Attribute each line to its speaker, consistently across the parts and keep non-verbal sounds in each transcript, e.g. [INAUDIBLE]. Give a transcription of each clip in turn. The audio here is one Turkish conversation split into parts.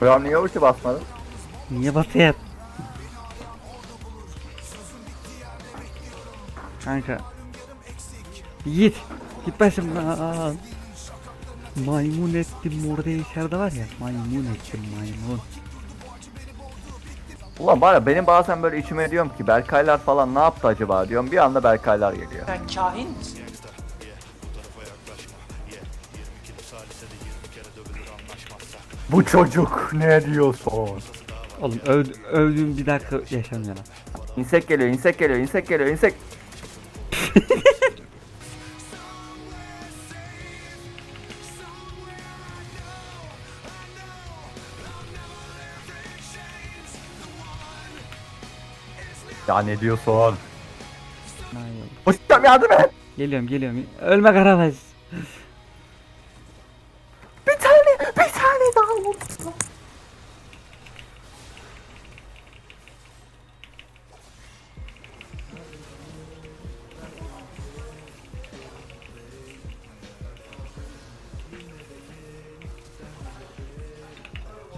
Speaker 1: Hocam niye ulti basmadın?
Speaker 2: Niye basayım? Kanka. Git. Git başımdan. Maymun ettim orada içeride var ya. Maymun ettim maymun.
Speaker 1: Ulan ya benim bazen böyle içime diyorum ki Berkaylar falan ne yaptı acaba diyorum. Bir anda Berkaylar geliyor.
Speaker 3: Sen kahin misin?
Speaker 1: Bu çocuk ne diyorsun?
Speaker 2: Oğlum öv, övdüğüm bir dakika yaşamıyor lan.
Speaker 1: İnsek geliyor, insek geliyor, insek geliyor, insek. [LAUGHS] ya ne diyorsun?
Speaker 2: Hayır.
Speaker 1: Hocam yardım et.
Speaker 2: Geliyorum geliyorum. Ölme Karabaş.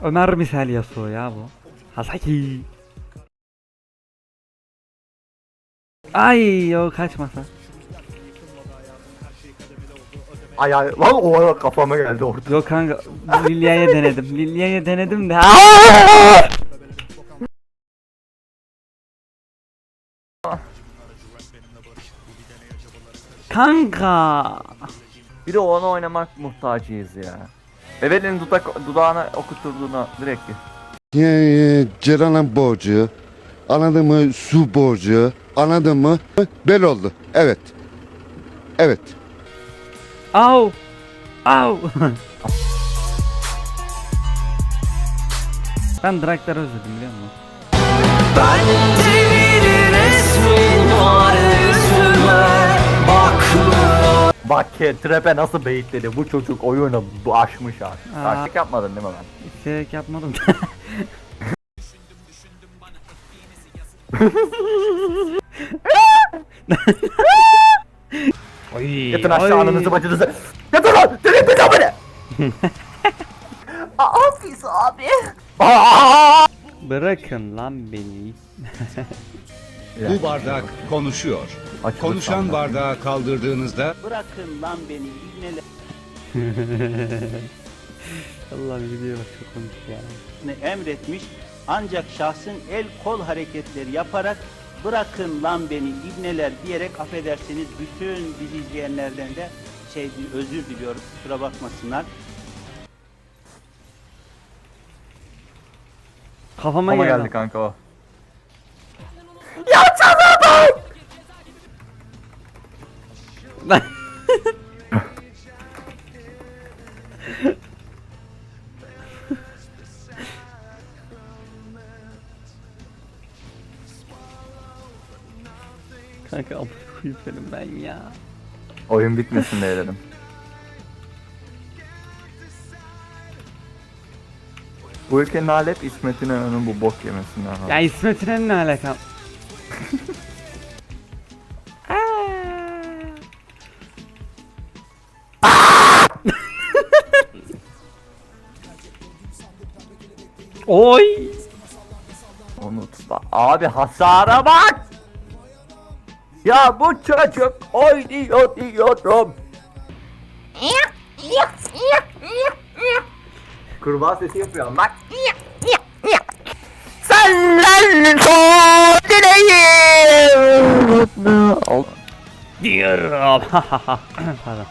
Speaker 2: Ömer misal Yasuo ya bu. Hasaki. Ay o kaçmasa.
Speaker 1: Ay ay lan o ara kafama geldi orada.
Speaker 2: Yok kanka Lilya'ya denedim. Lilya'ya denedim de. Aa! Kanka.
Speaker 1: Bir de onu oynamak muhtacıyız ya. Evelin dudak dudağına okutturduğuna direkt.
Speaker 4: Yani Ceren'in borcu, anladın mı su borcu, anladın mı? Bel oldu. Evet. Evet.
Speaker 2: Au. Au. ben Draktar'ı özledim biliyor musun?
Speaker 1: Bak ki trap'e nasıl beyitledi bu çocuk oyunu bu aşmış ha.
Speaker 2: Aa.
Speaker 1: Yapmadın değil mi ben?
Speaker 2: İsteyerek yapmadım. [LAUGHS] Oy,
Speaker 1: Yatın aşağı
Speaker 2: oy.
Speaker 1: ananızı bacınızı. Yatın lan! Sen beni! [LAUGHS] Aa pis abi.
Speaker 2: Bırakın lan beni. [LAUGHS]
Speaker 5: Bu bardak konuşuyor. Konuşan bardağı kaldırdığınızda
Speaker 3: Bırakın lan beni ibneler. [LAUGHS]
Speaker 2: Allah'ım gidiyor bak çok komik ya.
Speaker 3: ne emretmiş ancak şahsın el kol hareketleri yaparak bırakın lan beni ibneler diyerek affedersiniz bütün bizi izleyenlerden de şey özür diliyorum kusura bakmasınlar.
Speaker 2: Kafama
Speaker 1: Ama
Speaker 2: geldi.
Speaker 1: geldi kanka o. [LAUGHS]
Speaker 2: Kanka amına koyayım senin ben ya.
Speaker 1: Oyun bitmesin diye dedim. Bu ülkenin hali hep İsmet İnönü'nün bu bok yemesinden.
Speaker 2: Ya İsmet İnönü'nün ne alakam? Oy!
Speaker 1: Unutma. Abi hasara bak! Ya bu çocuk oynuyor diyorum. Kurbağa sesi yapıyorum bak. Senden son dileğim.
Speaker 2: Diyorum. [LAUGHS] Pardon.